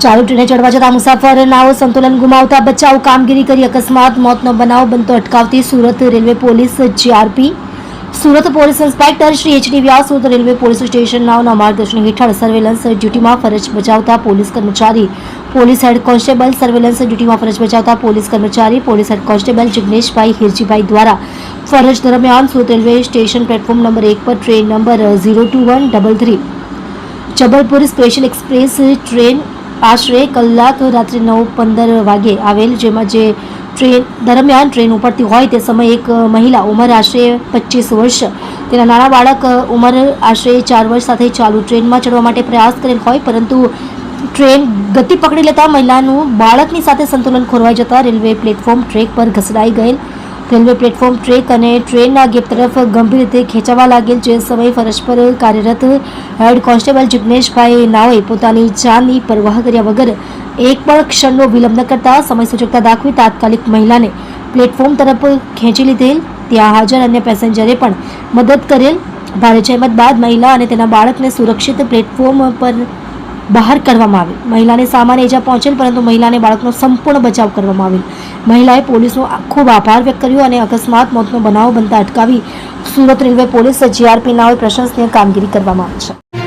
ચાલુ ટ્રેને ચડવા જતા મુસાફર નાઓ સંતુલન ગુમાવતા બચાવ કામગીરી કરી અકસ્માત, મોતનો બનાવ બનતો અટકાવતી Surat railway police GRP Surat police inspector Shri HD Vyas Surat railway police station નાઓના માર્ગદર્શન હેઠળ સર્વેલન્સ ડ્યુટીમાં ફરજ બજાવતા પોલીસ કર્મચારી, પોલીસ હેડ કોન્સ્ટેબલ સર્વેલન્સ ડ્યુટીમાં ફરજ બજાવતા પોલીસ કર્મચારી, પોલીસ હેડ કોન્સ્ટેબલ જિગ્નેશભાઈ હિરજીભાઈ દ્વારા ફરજ દરમિયાન Surat railway station platform number એક પર train number zero two one double three Jabalpur special express train આશરે કલાક રાત્રે નવ પંદર વાગે આવેલ જેમાં જે ટ્રેન દરમિયાન ટ્રેન ઉપડતી હોય તે સમયે એક મહિલા ઉંમર આશરે પચીસ વર્ષ, તેના નાના બાળક ઉંમર આશરે ચાર વર્ષ સાથે ચાલુ ટ્રેનમાં ચડવા માટે પ્રયાસ કરેલ હોય, પરંતુ ટ્રેન ગતિ પકડી લેતા મહિલાનું બાળકની સાથે સંતુલન ખોરવાઈ જતા રેલવે પ્લેટફોર્મ ટ્રેક પર ઘસડાઈ ગયેલ. રેલવે પ્લેટફોર્મ ટ્રેક અને ટ્રેનના ગેપ તરફ ગંભીર રીતે ખેંચાવા લાગેલ જે સમયે ફરજ પર કાર્યરત હેડ કોન્સ્ટેબલ જિગ્નેશભાઈ નાઓએ પોતાની જાનની પરવાહ કર્યા વગર એક પણ ક્ષણનો વિલંબ ન કરતા સમય સૂચકતા દાખવી તાત્કાલિક મહિલાને પ્લેટફોર્મ તરફ ખેંચી લીધેલ. ત્યાં હાજર અન્ય પેસેન્જરે પણ મદદ કરેલ. ભારે જહેમત બાદ મહિલા અને તેના બાળકને સુરક્ષિત પ્લેટફોર્મ પર બહાર કરવામાં આવેલ. મહિલાને સામાન્ય ઈજા પહોંચેલ, પરંતુ મહિલાને બાળકનો સંપૂર્ણ બચાવ કરવામાં આવેલ. મહિલાએ પોલીસનો ખૂબ આભાર વ્યક્ત કર્યો અને અકસ્માત મોતનો બનાવ બનતા અટકાવી સુરત રેલવે પોલીસ જીઆરપી નાઓએ પ્રશંસનીય કામગીરી કરવામાં આવી છે.